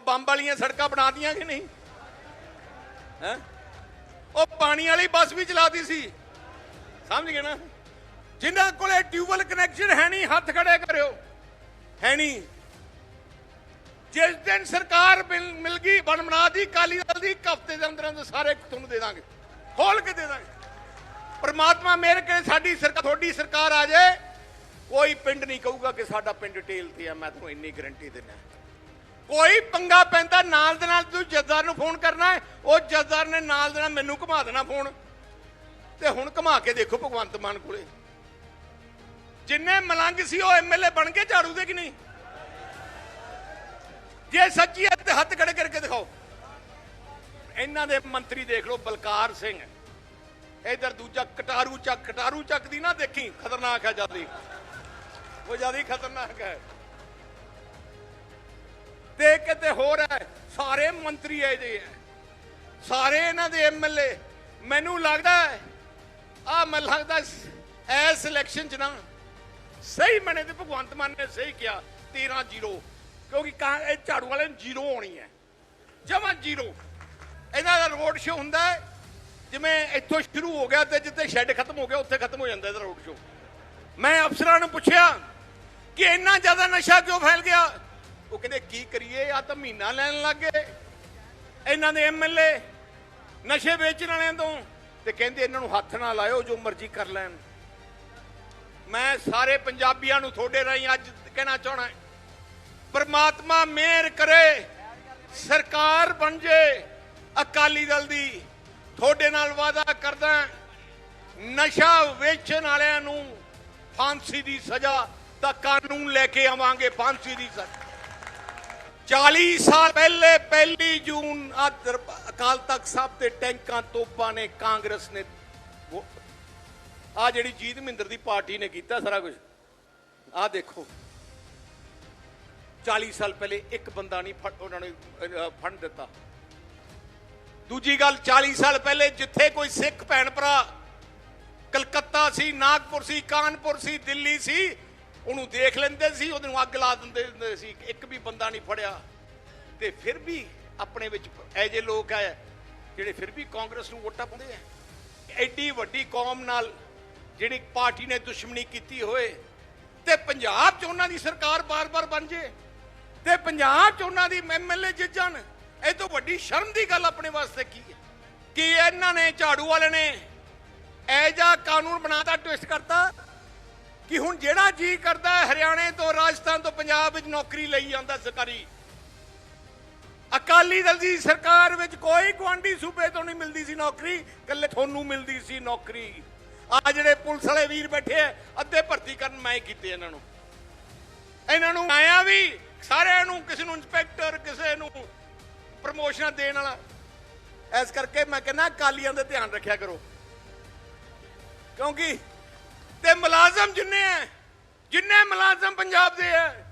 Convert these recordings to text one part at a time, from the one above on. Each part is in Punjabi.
ਬੰਬ ਵਾਲੀਆਂ ਸੜਕਾਂ ਬਣਾਤੀਆਂ ਕਿ ਨਹੀਂ? ਹੈ? ਉਹ ਪਾਣੀ ਵਾਲੀ ਬੱਸ ਵੀ ਚਲਾਤੀ ਸੀ। ਸਮਝ ਗਏ ਨਾ? ਜਿਨ੍ਹਾਂ ਕੋਲੇ ਟਿਊਬਲ ਕਨੈਕਸ਼ਨ ਹੈ ਨਹੀਂ, ਹੱਥ ਖੜੇ ਕਰਿਓ। ਹੈ ਨਹੀਂ। ਜਿਸ ਦਿਨ ਸਰਕਾਰ ਮਿਲ ਗਈ, ਬਣ ਬਣਾ ਦੀ ਕਾਲੀ ਦਲ ਦੀ ਹਫ਼ਤੇ ਦੇ ਅੰਦਰ ਅੰਦਰ ਸਾਰੇ ਤੁਹਾਨੂੰ ਦੇ ਦਾਂਗੇ। ਖੋਲ ਕੇ ਦੇ ਦਾਂਗੇ। ਪਰਮਾਤਮਾ ਮੇਰੇ ਕੇ ਸਾਡੀ ਸਰਕਾਰ, ਤੁਹਾਡੀ ਸਰਕਾਰ ਆ ਜਾਏ। ਕੋਈ ਪਿੰਡ ਨਹੀਂ ਕਹੂਗਾ ਕਿ ਸਾਡਾ ਪਿੰਡ ਟੇਲ ਤੇ ਆ, ਮੈਂ ਤੁਹਾਨੂੰ ਇੰਨੀ ਗਰੰਟੀ ਦਿੰਦਾ। ਕੋਈ ਪੰਗਾ ਪੈਂਦਾ, ਨਾਲ ਦੇ ਨਾਲ ਤੂੰ ਜੱਜਦਾਰ ਨੂੰ ਫੋਨ ਕਰਨਾ ਹੈ। ਉਹ ਜੱਜਦਾਰ ਨੇ ਨਾਲ ਦੇ ਨਾਲ ਮੈਨੂੰ ਘੁਮਾ ਦੇਣਾ ਫੋਨ। ਤੇ ਹੁਣ ਘੁਮਾ ਕੇ ਦੇਖੋ ਭਗਵੰਤ ਮਾਨ ਕੋਲੇ। ਜਿੰਨੇ ਮਲੰਗ ਸੀ, ਉਹ ਐਮਐਲਏ ਬਣ ਕੇ ਝਾੜੂ ਦੇ ਕਿ ਨਹੀਂ? ਜੇ ਸੱਚੀ ਹੈ ਤੇ ਹੱਥ ਖੜੇ ਕਰਕੇ ਦਿਖਾਓ। ਇਹਨਾਂ ਦੇ ਮੰਤਰੀ ਦੇਖ ਲਓ, ਬਲਕਾਰ ਸਿੰਘ। ਇਧਰ ਦੂਜਾ ਕਟਾਰੂ ਚੱਕ ਕਟਾਰੂ ਚੱਕ ਦੀ ਨਾ ਦੇਖੀ, ਖਤਰਨਾਕ ਹੈ ਜਿਆਦੀ। ਉਹ ਜਿਆਦੀ ਖਤਰਨਾਕ ਹੈ। ਤੇ ਕਿਤੇ ਹੋਰ ਹੈ, ਸਾਰੇ ਮੰਤਰੀ ਐ ਜੇ ਸਾਰੇ ਇਹਨਾਂ ਦੇ ਐਮਐਲਏ ਮੈਨੂੰ ਲੱਗਦਾ ਆ ਮੈਨੂੰ ਲੱਗਦਾ ਐਸ ਇਲੈਕਸ਼ਨ ਚ ਨਾ ਸਹੀ ਮਨੇ ਤੇ ਭਗਵੰਤ ਮਾਨ ਨੇ ਸਹੀ ਕਿਹਾ 13 ਜ਼ੀਰੋ, ਕਿਉਂਕਿ ਕਾਂ ਇਹ ਝਾੜੂ ਵਾਲੇ ਨੂੰ ਜ਼ੀਰੋ ਆਉਣੀ ਹੈ, ਜਮਾ ਜ਼ੀਰੋ। ਇਹਨਾਂ ਦਾ ਰੋਡ ਸ਼ੋ ਹੁੰਦਾ ਹੈ, ਜਿਵੇਂ ਇੱਥੋਂ ਸ਼ੁਰੂ ਹੋ ਗਿਆ ਤੇ ਜਿੱਥੇ ਸ਼ੈੱਡ ਖਤਮ ਹੋ ਗਿਆ, ਉੱਥੇ ਖਤਮ ਹੋ ਜਾਂਦਾ ਇਹਦਾ ਰੋਡ ਸ਼ੋ ਮੈਂ ਅਫਸਰਾਂ ਨੂੰ ਪੁੱਛਿਆ ਕਿ ਇੰਨਾ ਜ਼ਿਆਦਾ ਨਸ਼ਾ ਕਿਉਂ ਫੈਲ ਗਿਆ? ਉਹ ਕਹਿੰਦੇ, ਕੀ ਕਰੀਏ? ਆ ਤਾਂ ਮਹੀਨਾ ਲੈਣ ਲੱਗ ਗਏ। ਇਹਨਾਂ ਦੇ ਐਮਐਲਏ ਨਸ਼ੇ ਵੇਚਣ ਵਾਲਿਆਂ ਤੋਂ ਤੇ ਕਹਿੰਦੇ ਇਹਨਾਂ ਨੂੰ ਹੱਥ ਨਾ ਲਾਇਓ, ਜੋ ਮਰਜ਼ੀ ਕਰ ਲੈਣ। ਮੈਂ ਸਾਰੇ ਪੰਜਾਬੀਆਂ ਨੂੰ ਤੁਹਾਡੇ ਰਾਹੀਂ ਅੱਜ ਕਹਿਣਾ ਚਾਹਣਾ ਪਰਮਾਤਮਾ ਮਿਹਰ ਕਰੇ, ਸਰਕਾਰ ਬਣ ਜੇ, ਅਕਾਲੀ ਦਲ ਦੀ। ਤੁਹਾਡੇ ਨਾਲ ਵਾਅਦਾ ਕਰਦਾ ਨਸ਼ਾ ਵੇਚਣ ਵਾਲਿਆਂ ਨੂੰ ਫਾਂਸੀ ਦੀ ਸਜ਼ਾ ਦਾ ਕਾਨੂੰਨ ਲੈ ਕੇ ਆਵਾਂਗੇ, ਫਾਂਸੀ ਦੀ ਸਜ਼ਾ। 40 ਸਾਲ ਪਹਿਲੇ ਪਹਿਲੀ ਜੂਨ ਆ ਅਕਾਲ ਤਖਤ ਸਾਹਿਬ ਤੇ ਟੈਂਕਾਂ ਤੋਪਾਂ ਨੇ ਕਾਂਗਰਸ ਨੇ ਆ ਜਿਹੜੀ ਜੀਤ ਮਹਿੰਦਰ ਦੀ ਪਾਰਟੀ ਨੇ ਕੀਤਾ ਸਾਰਾ ਕੁਝ। ਆ ਦੇਖੋ। 40 ਸਾਲ ਪਹਿਲੇ ਇੱਕ ਬੰਦਾ ਨਹੀਂ ਫੜ ਉਹਨਾਂ ਨੇ ਅਹ, ਫੜ ਦਿੱਤਾ। ਦੂਜੀ ਗੱਲ 40 ਸਾਲ ਪਹਿਲੇ ਜਿੱਥੇ ਕੋਈ ਸਿੱਖ ਭੈਣ ਭਰਾ ਕਲਕੱਤਾ ਸੀ ਨਾਗਪੁਰ ਸੀ ਕਾਨਪੁਰ ਸੀ ਦਿੱਲੀ ਸੀ ਉਹਨੂੰ ਦੇਖ ਲੈਂਦੇ ਸੀ, ਉਹਨੂੰ ਅੱਗ ਲਾ ਦਿੰਦੇ ਹੁੰਦੇ ਸੀ। ਇੱਕ ਵੀ ਬੰਦਾ ਨਹੀਂ ਫੜਿਆ। ਤੇ ਫਿਰ ਵੀ ਆਪਣੇ ਵਿੱਚ ਐਜੇ ਲੋਕ ਆ ਜਿਹੜੇ ਫਿਰ ਵੀ ਕਾਂਗਰਸ ਨੂੰ ਵੋਟਾਂ ਪਾਉਂਦੇ ਆ। ਐਡੀ ਵੱਡੀ ਕੌਮ ਨਾਲ ਜਿਹੜੀ ਪਾਰਟੀ ਨੇ ਦੁਸ਼ਮਣੀ ਕੀਤੀ ਹੋਏ, ਤੇ ਪੰਜਾਬ 'ਚ ਉਹਨਾਂ ਦੀ ਸਰਕਾਰ ਬਾਰ-ਬਾਰ ਬਣ ਜੇ, ਤੇ ਪੰਜਾਬ 'ਚ ਉਹਨਾਂ ਦੀ ਐਮਐਲਏ ਜਿੱਜਣ ਇਹ ਤੋਂ ਵੱਡੀ ਸ਼ਰਮ ਦੀ ਗੱਲ ਆਪਣੇ ਵਾਸਤੇ ਕੀ ਹੈ? ਕਿ ਇਹਨਾਂ ਨੇ ਝਾੜੂ ਵਾਲੇ ਨੇ ਐਜਾ ਕਾਨੂੰਨ ਬਣਾਤਾ, ਟਵਿਸਟ ਕਰਤਾ ਕਿ ਹੁਣ ਜਿਹੜਾ ਜੀ ਕਰਦਾ ਹਰਿਆਣੇ ਤੋਂ ਰਾਜਸਥਾਨ ਤੋਂ ਪੰਜਾਬ ਵਿੱਚ ਨੌਕਰੀ ਲਈ ਜਾਂਦਾ ਸਰਕਾਰੀ। ਅਕਾਲੀ ਦਲ ਦੀ ਸਰਕਾਰ ਵਿੱਚ ਕੋਈ ਗਵਾਂਢੀ ਸੂਬੇ ਤੋਂ ਨਹੀਂ ਮਿਲਦੀ ਸੀ ਨੌਕਰੀ, ਇਕੱਲੇ ਤੁਹਾਨੂੰ ਮਿਲਦੀ ਸੀ ਨੌਕਰੀ। ਆ ਜਿਹੜੇ ਪੁਲਿਸ ਵਾਲੇ ਵੀਰ ਬੈਠੇ ਆ, ਅੱਧੇ ਭਰਤੀ ਕਰਨ ਮੈਂ ਕੀਤੇ ਇਹਨਾਂ ਨੂੰ। ਇਹਨਾਂ ਨੂੰ ਆਇਆ ਵੀ ਸਾਰਿਆਂ ਨੂੰ ਕਿਸੇ ਨੂੰ ਇੰਸਪੈਕਟਰ, ਕਿਸੇ ਨੂੰ ਪ੍ਰਮੋਸ਼ਨਾਂ ਦੇਣ ਵਾਲਾ। ਇਸ ਕਰਕੇ ਮੈਂ ਕਹਿੰਦਾ ਕਾਲੀਆਂ ਦਾ ਧਿਆਨ ਰੱਖਿਆ ਕਰੋ। ਕਿਉਂਕਿ ਤੇ ਮੁਲਾਜ਼ਮ ਜਿੰਨੇ ਹੈ ਜਿੰਨੇ ਮੁਲਾਜ਼ਮ ਪੰਜਾਬ ਦੇ ਹੈ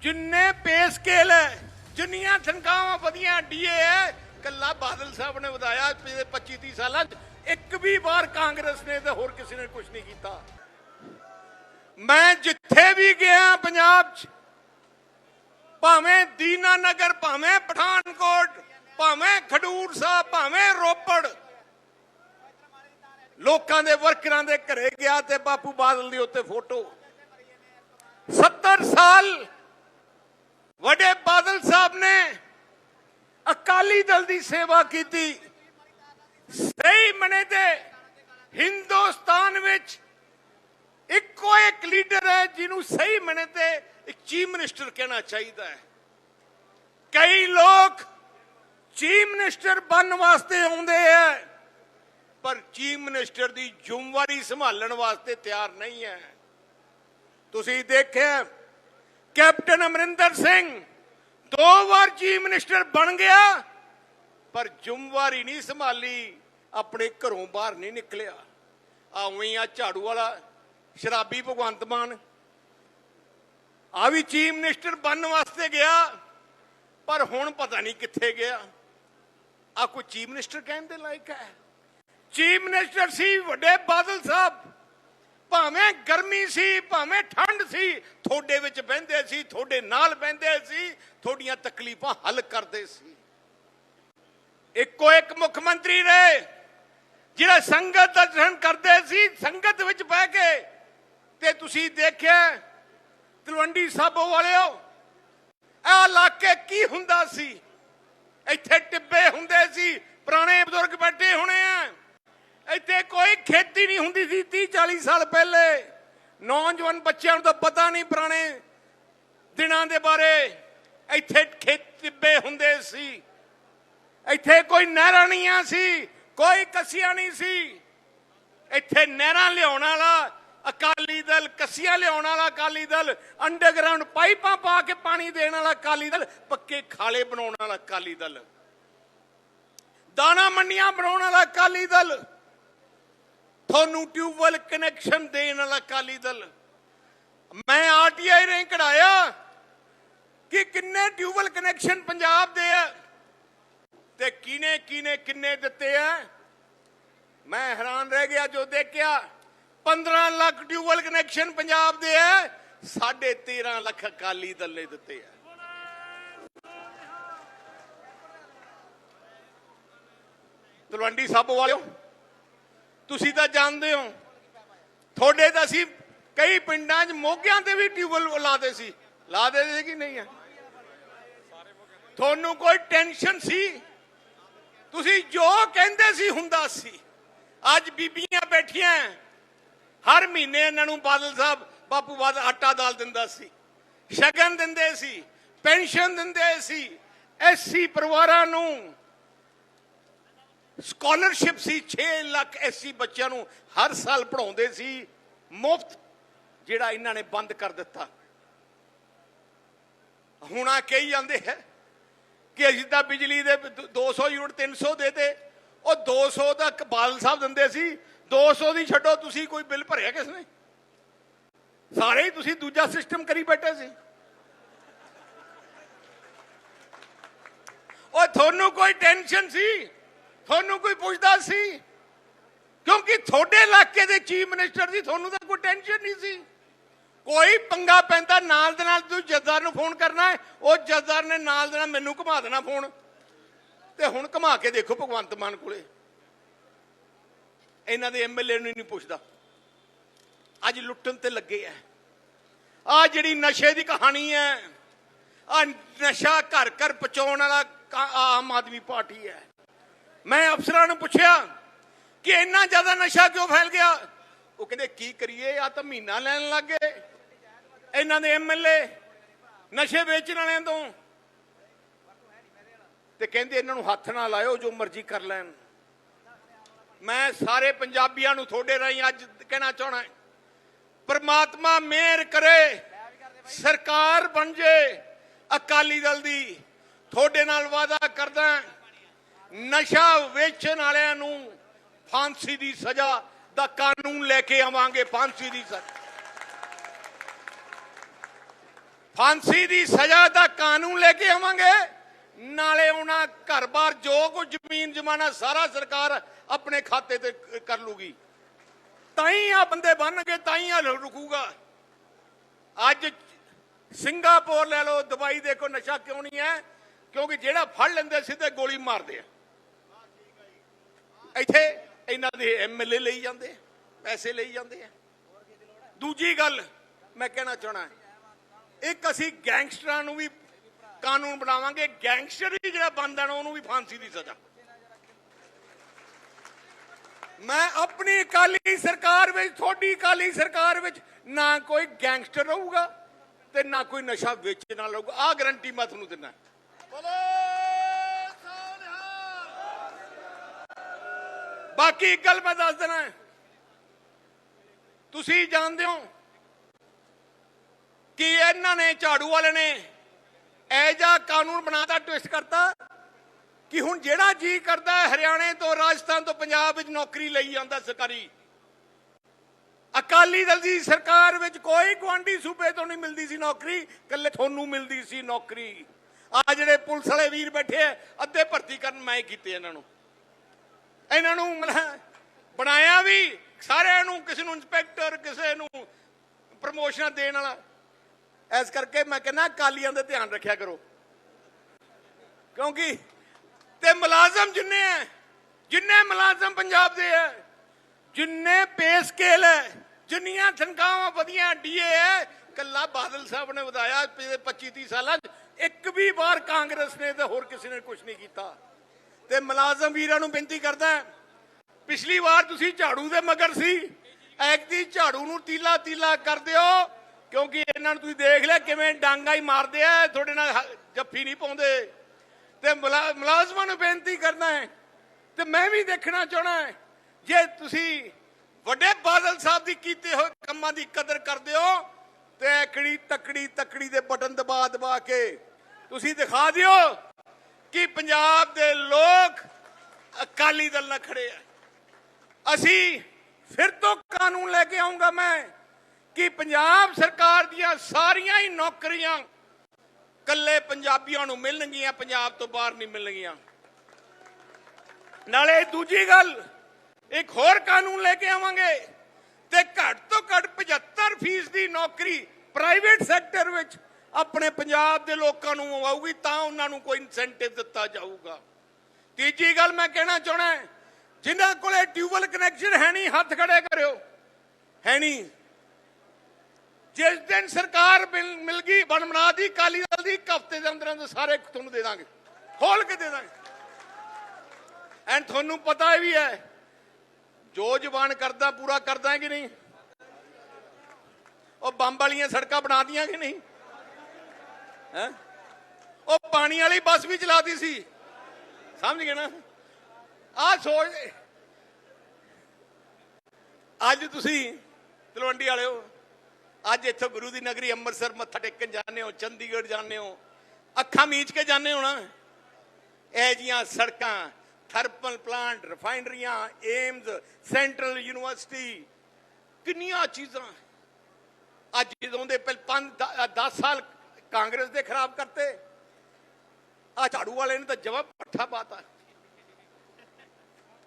ਜਿੰਨੇ ਪੇ ਸਕੇਲ ਹੈ ਜਿੰਨੀਆਂ ਤਨਖਾਹਾਂ ਵਧੀਆਂ ਡੀਏ ਹੈ ਕੱਲਾ ਬਾਦਲ ਸਾਹਿਬ ਨੇ ਵਧਾਇਆ ਪਿਛਲੇ 25 30 ਸਾਲਾਂ 'ਚ। ਇੱਕ ਵੀ ਵਾਰ ਕਾਂਗਰਸ ਨੇ ਤੇ ਹੋਰ ਕਿਸੇ ਨੇ ਕੁਝ ਨਹੀਂ ਕੀਤਾ। ਮੈਂ ਜਿੱਥੇ ਵੀ ਗਿਆ ਪੰਜਾਬ 'ਚ, ਭਾਵੇਂ ਦੀਨਾ ਨਗਰ, ਭਾਵੇਂ ਪਠਾਨਕੋਟ, ਭਾਵੇਂ ਖਡੂਰ ਸਾਹਿਬ, ਭਾਵੇਂ ਰੋਪੜ ਲੋਕਾਂ ਦੇ ਵਰਕਰਾਂ ਦੇ ਘਰੇ ਗਿਆ ਤੇ ਬਾਪੂ ਬਾਦਲ ਦੀ ਉੱਤੇ ਫੋਟੋ। 70 ਸਾਲ ਵੱਡੇ ਬਾਦਲ ਸਾਹਿਬ ਨੇ ਅਕਾਲੀ ਦਲ ਦੀ ਸੇਵਾ ਕੀਤੀ। ਸਹੀ ਮਨੇ ਤੇ ਹਿੰਦੁਸਤਾਨ ਵਿੱਚ ਇੱਕੋ ਇੱਕ ਲੀਡਰ ਹੈ ਜਿਹਨੂੰ ਸਹੀ ਮਨੇ ਤੇ ਇੱਕ ਚੀਫ ਮਿਨਿਸਟਰ ਕਹਿਣਾ ਚਾਹੀਦਾ ਹੈ। ਕਈ ਲੋਕ ਚੀਫ ਮਿਨਿਸਟਰ ਬਣਨ ਵਾਸਤੇ ਆਉਂਦੇ ਆ ਪਰ ਚੀਫ ਮਿਨਿਸਟਰ ਦੀ ਜ਼ਿੰਮੇਵਾਰੀ ਸੰਭਾਲਣ ਵਾਸਤੇ ਤਿਆਰ ਨਹੀਂ ਹੈ। ਤੁਸੀਂ ਦੇਖਿਆ ਕੈਪਟਨ ਅਮਰਿੰਦਰ ਸਿੰਘ ਦੋ ਵਾਰ ਚੀਫ ਮਿਨਿਸਟਰ ਬਣ ਗਿਆ, ਪਰ ਜ਼ਿੰਮੇਵਾਰੀ ਨਹੀਂ ਸੰਭਾਲੀ, ਆਪਣੇ ਘਰੋਂ ਬਾਹਰ ਨਹੀਂ ਨਿਕਲਿਆ। ਆਵੇਂ ਆ ਝਾੜੂ ਵਾਲਾ, ਸ਼ਰਾਬੀ ਭਗਵੰਤ ਮਾਨ। ਆ ਵੀ ਚੀਫ ਮਿਨਿਸਟਰ ਬਣਨ ਵਾਸਤੇ ਗਿਆ, ਪਰ ਹੁਣ ਪਤਾ ਨਹੀਂ ਕਿੱਥੇ ਗਿਆ। ਆ ਕੋਈ ਚੀਫ ਮਿਨਿਸਟਰ ਕਹਿਣ ਦੇ ਲਾਇਕ ਹੈ? ਚੀਫ ਮਿਨਿਸਟਰ ਸੀ, ਵੱਡੇ ਬਾਦਲ ਸਾਹਿਬ। ਭਾਵੇਂ ਗਰਮੀ ਸੀ, ਭਾਵੇਂ ਠੰਡ ਸੀ, ਤੁਹਾਡੇ ਵਿੱਚ ਬਹਿੰਦੇ ਸੀ, ਤੁਹਾਡੇ ਨਾਲ ਬਹਿੰਦੇ ਸੀ, ਤੁਹਾਡੀਆਂ ਤਕਲੀਫਾਂ ਹੱਲ ਕਰਦੇ ਸੀ। ਇੱਕੋ ਇੱਕ ਮੁੱਖ ਮੰਤਰੀ ਰਹੇ, ਜਿਹੜਾ ਸੰਗਤ ਦਾ ਦਰਸ਼ਨ ਕਰਦੇ ਸੀ, ਸੰਗਤ ਵਿੱਚ ਬਹਿ ਕੇ। ਤੇ ਤੁਸੀਂ ਦੇਖਿਆ, ਤਲਵੰਡੀ ਸਾਬੋ ਵਾਲਿਓ ਇਹ ਇਲਾਕੇ ਕੀ ਹੁੰਦਾ ਸੀ? ਇੱਥੇ ਟਿੱਬੇ ਹੁੰਦੇ ਸੀ, ਪੁਰਾਣੇ ਬਜ਼ੁਰਗ ਬੈਠੇ ਹੋਣੇ ਆ। ਇੱਥੇ ਕੋਈ ਖੇਤੀ ਨਹੀਂ ਹੁੰਦੀ ਸੀ 30 40 ਸਾਲ ਪਹਿਲੇ। ਨੌਜਵਾਨ ਬੱਚਿਆਂ ਨੂੰ ਤਾਂ ਪਤਾ ਨਹੀਂ ਪੁਰਾਣੇ ਦਿਨਾਂ ਦੇ ਬਾਰੇ। ਇੱਥੇ ਖੇਤ ਟਿੱਬੇ ਹੁੰਦੇ ਸੀ। ਇੱਥੇ ਕੋਈ ਨਹਿਰਾਂ ਨਹੀਂ ਸੀ, ਕੋਈ ਕਸੀਆਂ ਨਹੀਂ ਸੀ। ਇੱਥੇ ਨਹਿਰਾਂ ਲਿਆਉਣ ਵਾਲਾ, ਅਕਾਲੀ ਦਲ ਕਸੀਆਂ ਲਿਆਉਣ ਵਾਲਾ ਅਕਾਲੀ ਦਲ ਅੰਡਰਗਰਾਉਂਡ ਪਾਈਪਾਂ ਪਾ ਕੇ ਪਾਣੀ ਦੇਣ ਵਾਲਾ ਅਕਾਲੀ ਦਲ, ਪੱਕੇ ਖਾਲੇ ਬਣਾਉਣ ਵਾਲਾ ਅਕਾਲੀ ਦਲ। ਦਾਣਾ ਮੰਡੀਆਂ ਬਣਾਉਣ ਵਾਲਾ ਅਕਾਲੀ ਦਲ। ਤੁਹਾਨੂੰ ਟਿਊਬਵੈਲ ਕਨੈਕਸ਼ਨ ਦੇਣ ਵਾਲਾ ਅਕਾਲੀ ਦਲ। ਮੈਂ ਆਰਟੀਆਈ ਰੈਂਕ ਕਢਾਇਆ ਕਿ ਕਿੰਨੇ ਟਿਊਬਵੈਲ ਕਨੈਕਸ਼ਨ ਪੰਜਾਬ ਦੇ ਆ ਤੇ ਕਿਨੇ ਕਿਨੇ ਕਿੰਨੇ ਦਿੱਤੇ ਆ। ਮੈਂ ਹੈਰਾਨ ਰਹਿ ਗਿਆ ਜੋ ਦੇਖਿਆ 15 ਲੱਖ ਟਿਊਬਵੈਲ ਕਨੈਕਸ਼ਨ ਪੰਜਾਬ ਦੇ ਆ 13.5 ਲੱਖ ਅਕਾਲੀ ਦਲ ਨੇ ਦਿੱਤੇ ਆ। ਤਲਵੰਡੀ ਸਾਬੋ ਵਾਲਿਓ ਤੁਸੀਂ ਤਾਂ ਜਾਣਦੇ ਹੋ। ਤੁਹਾਡੇ ਤਾਂ ਅਸੀਂ ਕਈ ਪਿੰਡਾਂ 'ਚ ਮੋਗਿਆਂ ਤੇ ਵੀ ਟਿਊਬਵੈਲ ਲਾਦੇ ਸੀ। ਲਾਦੇ ਸੀ ਕਿ ਨਹੀਂ ਆ? ਤੁਹਾਨੂੰ ਕੋਈ ਟੈਨਸ਼ਨ ਸੀ? ਤੁਸੀਂ ਜੋ ਕਹਿੰਦੇ ਸੀ ਹੁੰਦਾ ਸੀ। ਅੱਜ ਬੀਬੀਆਂ ਬੈਠੀਆਂ ਹਰ ਮਹੀਨੇ ਇਹਨਾਂ ਨੂੰ ਬਾਦਲ ਸਾਹਿਬ, ਬਾਪੂ ਬਾਦਲ ਆਟਾ ਦਾਲ ਦਿੰਦਾ ਸੀ। ਸ਼ਗਨ ਦਿੰਦੇ ਸੀ। ਪੈਨਸ਼ਨ ਦਿੰਦੇ ਸੀ। ਐਸਸੀ ਪਰਿਵਾਰਾਂ ਨੂੰ ਸਕਾਲਰਸ਼ਿਪ ਸੀ 6 ਲੱਖ ਐਸਸੀ ਬੱਚਿਆਂ ਨੂੰ ਹਰ ਸਾਲ ਪੜਾਉਂਦੇ ਸੀ, ਮੁਫਤ, ਜਿਹੜਾ ਇਹਨਾਂ ਨੇ ਬੰਦ ਕਰ ਦਿੱਤਾ। ਹੁਣ ਕਹੀ ਜਾਂਦੇ ਹੈ ਕਿ ਜਿੱਦਾਂ ਬਿਜਲੀ ਦੇ 200 ਯੂਨਿਟ 300 ਦੇ ਤੇ ਉਹ 200 ਦਾ ਬਾਦਲ ਸਾਹਿਬ ਦਿੰਦੇ ਸੀ 200 ਦੀ ਛੱਡੋ, ਤੁਸੀਂ ਕੋਈ ਬਿੱਲ ਭਰਿਆ ਕਿਸ ਨੇ ਸਾਰੇ ਹੀ ਤੁਸੀਂ ਦੂਜਾ ਸਿਸਟਮ ਕਰੀ ਬੈਠੇ ਸੀ। ਉਹ ਤੁਹਾਨੂੰ ਕੋਈ ਟੈਨਸ਼ਨ ਸੀ? ਤੁਹਾਨੂੰ ਕੋਈ ਪੁੱਛਦਾ ਸੀ? ਕਿਉਂਕਿ ਤੁਹਾਡੇ ਇਲਾਕੇ ਦੇ ਚੀਫ ਮਿਨਿਸਟਰ ਦੀ ਤੁਹਾਨੂੰ ਤਾਂ ਕੋਈ ਟੈਨਸ਼ਨ ਨਹੀਂ ਸੀ। ਕੋਈ ਪੰਗਾ ਪੈਂਦਾ, ਨਾਲ ਦੇ ਨਾਲ ਤੂੰ ਜੱਦਾਰ ਨੂੰ ਫੋਨ ਕਰਨਾ ਹੈ। ਉਹ ਜੱਦਾਰ ਨੇ ਨਾਲ ਦੇ ਨਾਲ ਮੈਨੂੰ ਘੁਮਾ ਦੇਣਾ ਫੋਨ। ਤੇ ਹੁਣ ਘੁਮਾ ਕੇ ਦੇਖੋ ਭਗਵੰਤ ਮਾਨ ਕੋਲੇ। ਇਹਨਾਂ ਦੇ ਐਮਐਲਏ ਨੂੰ ਨਹੀਂ ਪੁੱਛਦਾ। ਅੱਜ ਲੁੱਟਣ ਤੇ ਲੱਗੇ ਐ। ਆ ਜਿਹੜੀ ਨਸ਼ੇ ਦੀ ਕਹਾਣੀ ਹੈ ਆ ਨਸ਼ਾ ਘਰ ਘਰ ਪਹੁੰਚਾਉਣ ਵਾਲਾ ਆਮ ਆਦਮੀ ਪਾਰਟੀ ਹੈ ਮੈਂ ਅਫਸਰਾਂ ਨੂੰ ਪੁੱਛਿਆ ਕਿ ਇੰਨਾ ਜ਼ਿਆਦਾ ਨਸ਼ਾ ਕਿਉਂ ਫੈਲ ਗਿਆ? ਉਹ ਕਹਿੰਦੇ, ਕੀ ਕਰੀਏ? ਆ ਤਾਂ ਮਹੀਨਾ ਲੈਣ ਲੱਗ ਗਏ। ਇਹਨਾਂ ਦੇ ਐਮਐਲਏ ਨਸ਼ੇ ਵੇਚਣ ਵਾਲਿਆਂ ਤੋਂ। ਤੇ ਕਹਿੰਦੇ, ਇਹਨਾਂ ਨੂੰ ਹੱਥ ਨਾ ਲਾਇਓ, ਜੋ ਮਰਜ਼ੀ ਕਰ ਲੈਣ। ਮੈਂ ਸਾਰੇ ਪੰਜਾਬੀਆਂ ਨੂੰ ਤੁਹਾਡੇ ਰਾਹੀਂ ਅੱਜ ਕਹਿਣਾ ਚਾਹਣਾ ਪਰਮਾਤਮਾ ਮਿਹਰ ਕਰੇ, ਸਰਕਾਰ ਬਣ ਜੇ। ਅਕਾਲੀ ਦਲ ਦੀ ਤੁਹਾਡੇ ਨਾਲ ਵਾਅਦਾ ਕਰਦਾ ਨਸ਼ਾ ਵੇਚਣ ਵਾਲਿਆਂ ਨੂੰ ਫਾਂਸੀ ਦੀ ਸਜ਼ਾ ਦਾ ਕਾਨੂੰਨ ਲੈ ਕੇ ਆਵਾਂਗੇ, ਫਾਂਸੀ ਦੀ ਸਜ਼ਾ। ਫਾਂਸੀ ਦੀ ਸਜ਼ਾ ਦਾ ਕਾਨੂੰਨ ਲੈ ਕੇ ਆਵਾਂਗੇ, ਨਾਲੇ ਉਹਨਾਂ ਘਰ-ਬਾਰ ਜੋ ਕੁਝ ਜ਼ਮੀਨ ਜਮਾਨਾ ਸਾਰਾ ਸਰਕਾਰ ਆਪਣੇ ਖਾਤੇ ਤੇ ਕਰ ਲੂਗੀ। ਤਾਂ ਹੀ ਆ ਬੰਦੇ ਬਣਨਗੇ ਤਾਂ ਹੀ ਆ ਰੁਕੂਗਾ। ਅੱਜ ਸਿੰਗਾਪੁਰ ਲੈ ਲਓ, ਦੁਬਈ ਦੇਖੋ ਨਸ਼ਾ ਕਿਉਂ ਨਹੀਂ ਹੈ? ਕਿਉਂਕਿ ਜਿਹੜਾ ਫੜ ਲੈਂਦੇ ਸਿੱਧੇ ਗੋਲੀ ਮਾਰਦੇ ਆ। ਇੱਥੇ ਇਹਨਾਂ ਦੇ ਐਮਐਲਏ ਲਈ ਜਾਂਦੇ ਪੈਸੇ ਲਈ ਜਾਂਦੇ ਆ। ਦੂਜੀ ਗੱਲ ਮੈਂ ਕਹਿਣਾ ਚਾਹਣਾ ਇੱਕ ਅਸੀਂ ਗੈਂਗਸਟਰਾਂ ਨੂੰ ਵੀ ਕਾਨੂੰਨ ਬਣਾਵਾਂਗੇ, ਗੈਂਗਸਟਰ ਹੀ ਜਿਹੜਾ ਬੰਦਾ ਉਹਨੂੰ ਵੀ ਫਾਂਸੀ ਦੀ ਸਜ਼ਾ। ਮੈਂ ਆਪਣੀ ਅਕਾਲੀ ਸਰਕਾਰ ਵਿੱਚ, ਤੁਹਾਡੀ ਅਕਾਲੀ ਸਰਕਾਰ ਵਿੱਚ ਨਾ ਕੋਈ ਗੈਂਗਸਟਰ ਰਹੂਗਾ ਤੇ ਨਾ ਕੋਈ ਨਸ਼ਾ ਵੇਚਣ ਵਾਲਾ ਰਹੂਗਾ। ਆ ਗਰੰਟੀ ਮੈਂ ਤੁਹਾਨੂੰ ਦਿੰਦਾ। ਬਾਕੀ ਇੱਕ ਗੱਲ ਮੈਂ ਦੱਸ ਦੇਣਾ ਤੁਸੀਂ ਜਾਣਦੇ ਹੋ ਕਿ ਇਹਨਾਂ ਨੇ, ਝਾੜੂ ਵਾਲੇ ਨੇ ਐਜਾ ਕਾਨੂੰਨ ਬਣਾਤਾ, ਟਵਿਸਟ ਕਰਤਾ ਕਿ ਹੁਣ ਜਿਹੜਾ ਜੀ ਕਰਦਾ ਹਰਿਆਣੇ ਤੋਂ ਰਾਜਸਥਾਨ ਤੋਂ ਪੰਜਾਬ ਵਿੱਚ ਨੌਕਰੀ ਲਈ ਜਾਂਦਾ ਸਰਕਾਰੀ। ਅਕਾਲੀ ਦਲ ਦੀ ਸਰਕਾਰ ਵਿੱਚ ਕੋਈ ਗਵਾਂਢੀ ਸੂਬੇ ਤੋਂ ਨਹੀਂ ਮਿਲਦੀ ਸੀ ਨੌਕਰੀ, ਇਕੱਲੇ ਤੁਹਾਨੂੰ ਮਿਲਦੀ ਸੀ ਨੌਕਰੀ। ਆ ਜਿਹੜੇ ਪੁਲਿਸ ਵਾਲੇ ਵੀਰ ਬੈਠੇ ਆ, ਅੱਧੇ ਭਰਤੀ ਕਰਨ ਮੈਂ ਕੀਤੇ ਇਹਨਾਂ ਨੂੰ। ਇਹਨਾਂ ਨੂੰ ਬਣਾਇਆ ਵੀ, ਸਾਰਿਆਂ ਨੂੰ, ਕਿਸੇ ਨੂੰ ਇੰਸਪੈਕਟਰ ਕਿਸੇ ਨੂੰ ਪ੍ਰਮੋਸ਼ਨਾਂ ਦੇਣ ਵਾਲਾ। ਇਸ ਕਰਕੇ ਮੈਂ ਕਹਿੰਦਾ ਕਾਲੀਆਂ ਦਾ ਧਿਆਨ ਰੱਖਿਆ ਕਰੋ। ਕਿਉਂਕਿ ਤੇ ਮੁਲਾਜ਼ਮ ਜਿੰਨੇ ਹੈ ਜਿੰਨੇ ਮੁਲਾਜ਼ਮ ਪੰਜਾਬ ਦੇ ਹੈ ਜਿੰਨੇ ਪੇ ਸਕੇਲ ਹੈ ਜਿੰਨੀਆਂ ਤਨਖਾਹਾਂ ਵਧੀਆਂ ਡੀਏ ਹੈ ਕੱਲਾ ਬਾਦਲ ਸਾਹਿਬ ਨੇ ਵਧਾਇਆ ਪਿਛਲੇ 25 30 ਸਾਲਾਂ 'ਚ। ਇੱਕ ਵੀ ਵਾਰ ਕਾਂਗਰਸ ਨੇ ਤੇ ਹੋਰ ਕਿਸੇ ਨੇ ਕੁਝ ਨਹੀਂ ਕੀਤਾ। ਤੇ ਮੁਲਾਜ਼ਮ ਵੀਰਾਂ ਨੂੰ ਬੇਨਤੀ ਕਰਦਾ ਪਿਛਲੀ ਵਾਰ ਤੁਸੀਂ ਝਾੜੂ ਦੇ ਮਗਰ ਸੀ ਐਕਤੀ ਝਾੜੂ ਨੂੰ ਤੀਲਾ ਤੀਲਾ ਕਰ ਦਿਓ ਕਿਉਂਕਿ ਇਹਨਾਂ ਨੂੰ ਤੁਸੀਂ ਦੇਖ ਲਿਆ ਕਿਵੇਂ ਡਾਂਗਾ ਹੀ ਮਾਰਦੇ ਆ, ਤੁਹਾਡੇ ਨਾਲ ਜੱਫੀ ਨਹੀਂ ਪਾਉਂਦੇ। ਤੇ ਮੁਲਾਜ਼ਮਾਂ ਨੂੰ ਬੇਨਤੀ ਕਰਨਾ ਹੈ, ਤੇ ਮੈਂ ਵੀ ਦੇਖਣਾ ਚਾਹਣਾ ਹੈ, ਜੇ ਤੁਸੀਂ ਵੱਡੇ ਬਾਦਲ ਸਾਹਿਬ ਦੀ ਕੀਤੇ ਹੋਏ ਕੰਮਾਂ ਦੀ ਕਦਰ ਕਰਦੇ ਹੋ, ਤੇ ਐਕੜੀ ਤਕੜੀ ਤਕੜੀ ਦੇ ਬਟਨ ਦਬਾ ਦਬਾ ਕੇ ਤੁਸੀਂ ਦਿਖਾ ਦਿਓ। ਕਿ ਪੰਜਾਬ ਦੇ ਲੋਕ ਅਕਾਲੀ ਦਲ ਨਾਲ ਖੜੇ ਆ। ਅਸੀਂ ਫਿਰ ਤੋਂ ਕਾਨੂੰਨ ਲੈ ਕੇ ਆਉਂਗਾ ਮੈਂ ਕਿ ਪੰਜਾਬ ਸਰਕਾਰ ਦੀਆਂ ਸਾਰੀਆਂ ਹੀ ਨੌਕਰੀਆਂ ਕੱਲੇ ਪੰਜਾਬੀਆਂ ਨੂੰ ਮਿਲਣਗੀਆਂ, ਪੰਜਾਬ ਤੋਂ ਬਾਹਰ ਨਹੀਂ ਮਿਲਣਗੀਆਂ। ਨਾਲੇ ਦੂਜੀ ਗੱਲ, ਇੱਕ ਹੋਰ ਕਾਨੂੰਨ ਲੈ ਕੇ ਆਵਾਂਗੇ ਤੇ ਘੱਟ ਤੋਂ ਘੱਟ 75 ਫੀਸ ਦੀ ਨੌਕਰੀ ਪ੍ਰਾਈਵੇਟ ਸੈਕਟਰ ਵਿੱਚ ਆਪਣੇ ਪੰਜਾਬ ਦੇ ਲੋਕਾਂ ਨੂੰ ਆਊਗੀ ਤਾਂ ਉਹਨਾਂ ਨੂੰ ਕੋਈ ਇਨਸੈਂਟਿਵ ਦਿੱਤਾ ਜਾਊਗਾ। ਤੀਜੀ ਗੱਲ ਮੈਂ ਕਹਿਣਾ ਚਾਹਣਾ ਜਿਨ੍ਹਾਂ ਕੋਲੇ ਟਿਊਬਲ ਕਨੈਕਸ਼ਨ ਹੈ ਨਹੀਂ, ਹੱਥ ਖੜੇ ਕਰਿਓ। ਹੈ ਨਹੀਂ। ਜਿਸ ਦਿਨ ਸਰਕਾਰ ਮਿਲ ਗਈ ਬਣ ਬਣਾ ਦੀ ਕਾਲੀ ਦਲ ਦੀ, ਇੱਕ ਹਫ਼ਤੇ ਦੇ ਅੰਦਰ ਅੰਦਰ ਸਾਰੇ ਤੁਹਾਨੂੰ ਦੇ ਦਾਂਗੇ। ਖੋਲ ਕੇ ਦੇ ਦਾਂਗੇ। ਐਂਡ ਤੁਹਾਨੂੰ ਪਤਾ ਵੀ ਹੈ, ਜੋ ਜ਼ਬਾਨ ਕਰਦਾ, ਪੂਰਾ ਕਰਦਾ ਕਿ ਨਹੀਂ? ਉਹ ਬੰਬ ਵਾਲੀਆਂ ਸੜਕਾਂ ਬਣਾ ਬਣਾਤੀਆਂ ਕਿ ਨਹੀਂ? ਹੈ? ਉਹ ਪਾਣੀ ਵਾਲੀ ਬੱਸ ਵੀ ਚਲਾਤੀ ਸੀ। ਸਮਝ ਗਏ ਨਾ? ਆਹ ਸੋਚ ਅੱਜ ਤੁਸੀਂ ਤਲਵੰਡੀ ਵਾਲਿਓ, ਅੱਜ ਇੱਥੋਂ ਗੁਰੂ ਦੀ ਨਗਰੀ ਅੰਮ੍ਰਿਤਸਰ ਮੱਥਾ ਟੇਕਣ ਜਾਂਦੇ ਹੋ, ਚੰਡੀਗੜ੍ਹ ਜਾਂਦੇ ਹੋ, ਅੱਖਾਂ ਮੀਚ ਕੇ ਜਾਂਦੇ ਹੋ ਨਾ? ਇਹ ਜੀਆਂ ਸੜਕਾਂ ਥਰਮਲ ਪਲਾਂਟ ਰਿਫਾਈਨਰੀਆਂ ਏਮਜ਼ ਸੈਂਟਰਲ ਯੂਨੀਵਰਸਿਟੀ ਕਿੰਨੀਆਂ ਚੀਜ਼ਾਂ। ਅੱਜ ਜਦੋਂ ਦੇ ਪਹਿਲ 10 ਸਾਲ ਕਾਂਗਰਸ ਦੇ ਖਰਾਬ ਕਰਤੇ। ਆ ਝਾੜੂ ਵਾਲੇ ਨੇ ਤਾਂ ਜਵਾਬ ਪੱਠਾ ਪਾਤਾ।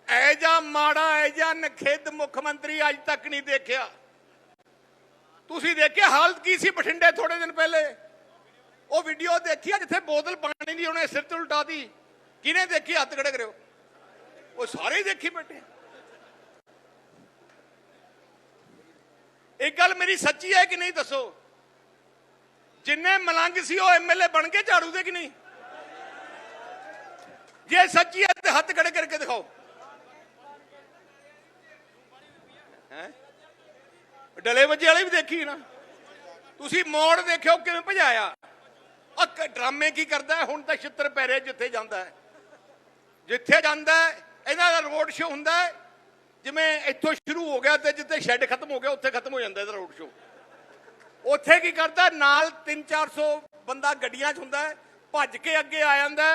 ਐ ਜਾ ਮਾੜਾ ਐ ਜਾ ਨਖਿੱਧ ਮੁੱਖ ਮੰਤਰੀ ਅੱਜ ਤੱਕ ਨਹੀਂ ਦੇਖਿਆ। ਤੁਸੀਂ ਦੇਖਿਆ ਹਾਲਤ ਕੀ ਸੀ ਬਠਿੰਡੇ ਥੋੜੇ ਦਿਨ ਪਹਿਲੇ? ਉਹ ਵੀਡੀਓ ਦੇਖੀ ਆ ਜਿੱਥੇ ਬੋਤਲ ਪਾਣੀ ਦੀ ਉਹਨੇ ਸਿਰ ਤੇ ਉਲਟਾ ਦੀ ਕਿਹਨੇ ਦੇਖੀ? ਹੱਥ ਖੜੇ ਕਰਿਓ। ਉਹ ਸਾਰੇ ਦੇਖੀ ਬੈਠੇ। ਇੱਕ ਗੱਲ ਮੇਰੀ ਸੱਚੀ ਹੈ ਕਿ ਨਹੀਂ ਦੱਸੋ? ਜਿੰਨੇ ਮਲੰਗ ਸੀ ਉਹ ਐਮਐਲਏ ਬਣ ਕੇ ਝਾੜੂ ਦੇ ਕਿ ਨਹੀਂ? ਜੇ ਸੱਚੀ ਹੈ ਤੇ ਹੱਥ ਖੜੇ ਕਰਕੇ ਦਿਖਾਓ। ਹੈ? ਡਲੇ ਵੱਜੇ ਵਾਲੇ ਵੀ ਦੇਖੀ ਨਾ। ਤੁਸੀਂ ਮੋੜ ਦੇਖਿਓ ਕਿਵੇਂ ਭਜਾਇਆ। ਆ ਡਰਾਮੇ ਕੀ ਕਰਦਾ ਹੁਣ ਤਾਂ ਛਿੱਤਰ ਪੈ ਰਿਹਾ ਜਿੱਥੇ ਜਾਂਦਾ ਹੈ। ਜਿੱਥੇ ਜਾਂਦਾ ਹੈ, ਇਹਨਾਂ ਦਾ ਰੋਡ ਸ਼ੋ ਹੁੰਦਾ ਜਿਵੇਂ ਇੱਥੋਂ ਸ਼ੁਰੂ ਹੋ ਗਿਆ ਤੇ ਜਿੱਥੇ ਸ਼ੈੱਡ ਖਤਮ ਹੋ ਗਿਆ ਉੱਥੇ ਖਤਮ ਹੋ ਜਾਂਦਾ ਇਹਦਾ ਰੋਡ ਸ਼ੋ ਉੱਥੇ ਕੀ ਕਰਦਾ? ਨਾਲ 3-400 ਬੰਦਾ ਗੱਡੀਆਂ 'ਚ ਹੁੰਦਾ ਭੱਜ ਕੇ ਅੱਗੇ ਆ ਜਾਂਦਾ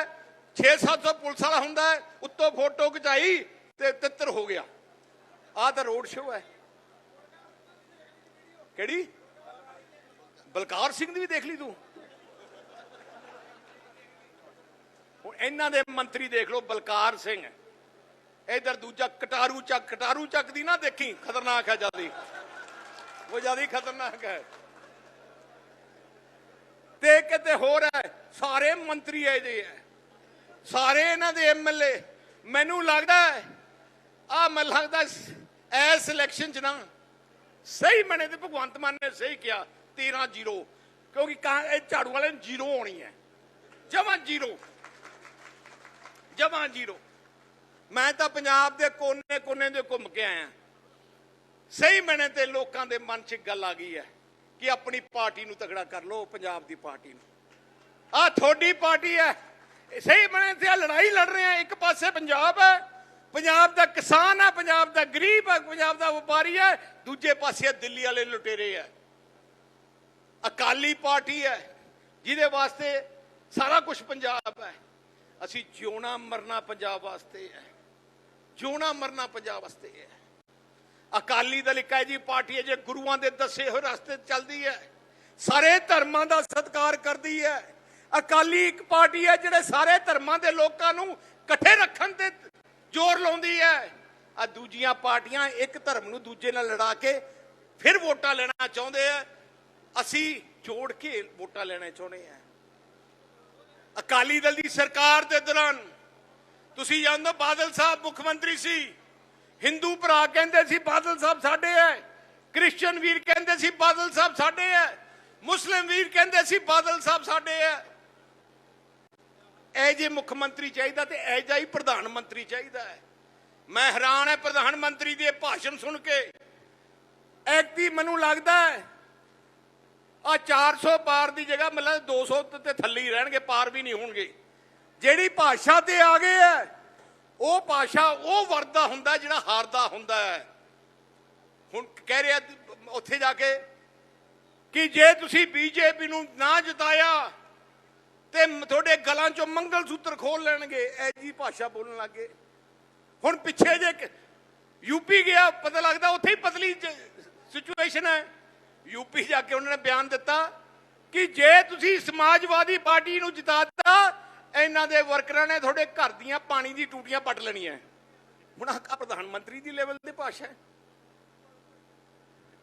6-700 ਪੁਲਿਸ ਵਾਲਾ ਹੁੰਦਾ ਹੈ, ਉੱਤੋਂ ਫੋਟੋ ਖਿਚਾਈ ਤੇ ਤਿੱਤਰ ਹੋ ਗਿਆ। ਆਹ ਤਾਂ ਰੋਡ ਸ਼ੋਅ ਹੈ। ਕਿਹੜੀ? ਬਲਕਾਰ ਸਿੰਘ ਦੀ ਵੀ ਦੇਖ ਲਈ ਤੂੰ? ਹੁਣ ਇਹਨਾਂ ਦੇ ਮੰਤਰੀ ਦੇਖ ਲਓ, ਬਲਕਾਰ ਸਿੰਘ ਇਧਰ ਦੂਜਾ ਕਟਾਰੂ ਚੱਕ ਕਟਾਰੂ ਚੱਕ ਦੀ ਨਾ ਦੇਖੀ, ਖਤਰਨਾਕ ਹੈ ਜਿਆਦੀ। ਉਹ ਜਿਆਦੀ ਖਤਰਨਾਕ ਹੈ। ਤੇ ਕਿਤੇ ਹੋਰ ਹੈ? ਸਾਰੇ ਮੰਤਰੀ ਇਹ ਜੇ ਹੈ। ਸਾਰੇ ਇਹਨਾਂ ਦੇ ਐਮਐਲਏ ਮੈਨੂੰ ਲੱਗਦਾ ਆ ਮੈਨੂੰ ਲੱਗਦਾ ਐਸ ਇਲੈਕਸ਼ਨ ਚ ਨਾ ਸਹੀ ਮਨੇ ਤੇ ਭਗਵੰਤ ਮਾਨ ਨੇ ਸਹੀ ਕਿਹਾ 13 ਜ਼ੀਰੋ। ਕਿਉਂਕਿ ਕਾਂ- ਇਹ ਝਾੜੂ ਵਾਲੇ ਨੂੰ ਜ਼ੀਰੋ ਹੋਣੀ ਹੈ। ਜਮਾਂ ਜ਼ੀਰੋ। ਜਮਾਂ ਜ਼ੀਰੋ। ਮੈਂ ਤਾਂ ਪੰਜਾਬ ਦੇ ਕੋਨੇ-ਕੋਨੇ ਦੇ ਘੁੰਮ ਕੇ ਆਇਆ। ਸਹੀ ਮਨੇ ਤੇ ਲੋਕਾਂ ਦੇ ਮਨ 'ਚ ਇੱਕ ਗੱਲ ਆ ਗਈ ਹੈ। ਕਿ ਆਪਣੀ ਪਾਰਟੀ ਨੂੰ ਤਗੜਾ ਕਰ ਲਓ, ਪੰਜਾਬ ਦੀ ਪਾਰਟੀ ਨੂੰ। ਆ ਤੁਹਾਡੀ ਪਾਰਟੀ ਹੈ। ਸਹੀ ਬਣੇ ਤੇ ਆਹ ਲੜਾਈ ਲੜ ਰਹੇ ਆ। ਇੱਕ ਪਾਸੇ ਪੰਜਾਬ ਹੈ, ਪੰਜਾਬ ਦਾ ਕਿਸਾਨ ਹੈ, ਪੰਜਾਬ ਦਾ ਗਰੀਬ ਹੈ, ਪੰਜਾਬ ਦਾ ਵਪਾਰੀ ਹੈ। ਦੂਜੇ ਪਾਸੇ ਦਿੱਲੀ ਵਾਲੇ ਲੁਟੇਰੇ ਹੈ। ਅਕਾਲੀ ਪਾਰਟੀ ਹੈ, ਜਿਹਦੇ ਵਾਸਤੇ ਸਾਰਾ ਕੁਝ ਪੰਜਾਬ ਹੈ। ਅਸੀਂ ਜਿਉਣਾ ਮਰਨਾ ਪੰਜਾਬ ਵਾਸਤੇ ਹੈ। ਜਿਉਣਾ ਮਰਨਾ ਪੰਜਾਬ ਵਾਸਤੇ ਹੈ। ਅਕਾਲੀ ਦਲ ਇੱਕ ਹੈ ਜੀ ਪਾਰਟੀ ਹੈ ਜੇ ਗੁਰੂਆਂ ਦੇ ਦੱਸੇ ਹੋਏ ਰਸਤੇ ਚੱਲਦੀ ਹੈ। ਸਾਰੇ ਧਰਮਾਂ ਦਾ ਸਤਿਕਾਰ ਕਰਦੀ ਹੈ। ਅਕਾਲੀ ਇੱਕ ਪਾਰਟੀ ਹੈ ਜਿਹੜੇ ਸਾਰੇ ਧਰਮਾਂ ਦੇ ਲੋਕਾਂ ਨੂੰ ਇਕੱਠੇ ਰੱਖਣ ਤੇ ਜ਼ੋਰ ਲਾਉਂਦੀ ਹੈ। ਆ ਦੂਜੀਆਂ ਪਾਰਟੀਆਂ ਇੱਕ ਧਰਮ ਨੂੰ ਦੂਜੇ ਨਾਲ ਲੜਾ ਕੇ ਫਿਰ ਵੋਟਾਂ ਲੈਣਾ ਚਾਹੁੰਦੇ ਆ ਅਸੀਂ ਜੋੜ ਕੇ ਵੋਟਾਂ ਲੈਣਾ ਚਾਹੁੰਦੇ ਆ ਅਕਾਲੀ ਦਲ ਦੀ ਸਰਕਾਰ ਦੇ ਦੌਰਾਨ ਤੁਸੀਂ ਜਾਣਦੇ ਹੋ ਬਾਦਲ ਸਾਹਿਬ ਮੁੱਖ ਮੰਤਰੀ ਸੀ। ਹਿੰਦੂ ਭਰਾ ਕਹਿੰਦੇ ਸੀ ਬਾਦਲ ਸਾਹਿਬ ਸਾਡੇ ਐ ਕ੍ਰਿਸਚੀਅਨ ਵੀਰ ਕਹਿੰਦੇ ਸੀ ਬਾਦਲ ਸਾਹਿਬ ਸਾਡੇ ਐ, ਮੁਸਲਿਮ ਵੀਰ ਕਹਿੰਦੇ ਸੀ ਬਾਦਲ ਸਾਹਿਬ ਸਾਡੇ ਐ। ਐ ਜੇ ਮੁੱਖ ਮੰਤਰੀ ਚਾਹੀਦਾ ਤੇ ਐ ਜਿਹਾ ਹੀ ਪ੍ਰਧਾਨ ਮੰਤਰੀ ਚਾਹੀਦਾ ਹੈ ਮੈਂ ਹੈਰਾਨ ਹੈ ਪ੍ਰਧਾਨ ਮੰਤਰੀ ਦੇ ਭਾਸ਼ਣ ਸੁਣ ਕੇ। ਐਕਤੀ ਮੈਨੂੰ ਲੱਗਦਾ ਹੈ ਆ 400 ਪਾਰ ਦੀ ਜਗ੍ਹਾ ਮਤਲਬ 200 ਤੇ ਥੱਲੇ ਹੀ ਰਹਿਣਗੇ, ਪਾਰ ਵੀ ਨਹੀਂ ਹੋਣਗੇ। ਜਿਹੜੀ ਭਾਸ਼ਾ ਤੇ ਆ ਗਏ ਹੈ ਉਹ ਭਾਸ਼ਾ ਉਹ ਵਰਦਾ ਹੁੰਦਾ ਜਿਹੜਾ ਹਾਰਦਾ ਹੁੰਦਾ ਹੈ। ਹੁਣ ਕਹਿ ਰਿਹਾ ਉੱਥੇ ਜਾ ਕੇ ਕਿ ਜੇ ਤੁਸੀਂ ਬੀਜੇਪੀ ਨੂੰ ਨਾ ਜਿਤਾਇਆ ਤੇ ਤੁਹਾਡੇ ਗਲਾਂ ਚੋਂ ਮੰਗਲ ਸੂਤਰ ਖੋਲ ਲੈਣਗੇ। ਐ ਜੀ ਭਾਸ਼ਾ ਬੋਲਣ ਲੱਗੇ ਹੁਣ ਪਿੱਛੇ ਜੇ ਯੂਪੀ ਗਿਆ, ਪਤਾ ਲੱਗਦਾ ਉੱਥੇ ਹੀ ਪਤਲੀ ਸਿਚੁਏਸ਼ਨ ਹੈ। ਯੂਪੀ ਜਾ ਕੇ ਉਹਨਾਂ ਨੇ ਬਿਆਨ ਦਿੱਤਾ ਕਿ ਜੇ ਤੁਸੀਂ ਸਮਾਜਵਾਦੀ ਪਾਰਟੀ ਨੂੰ ਜਿਤਾਤਾ ਇਹਨਾਂ ਦੇ ਵਰਕਰਾਂ ਨੇ ਤੁਹਾਡੇ ਘਰ ਦੀਆਂ ਪਾਣੀ ਦੀ ਟੂਟੀਆਂ ਪੱਟ ਲੈਣੀਆਂ ਹੁਣ ਆਹ ਪ੍ਰਧਾਨ ਮੰਤਰੀ ਦੀ ਲੈਵਲ 'ਤੇ ਭਾਸ਼ਾ ਹੈ।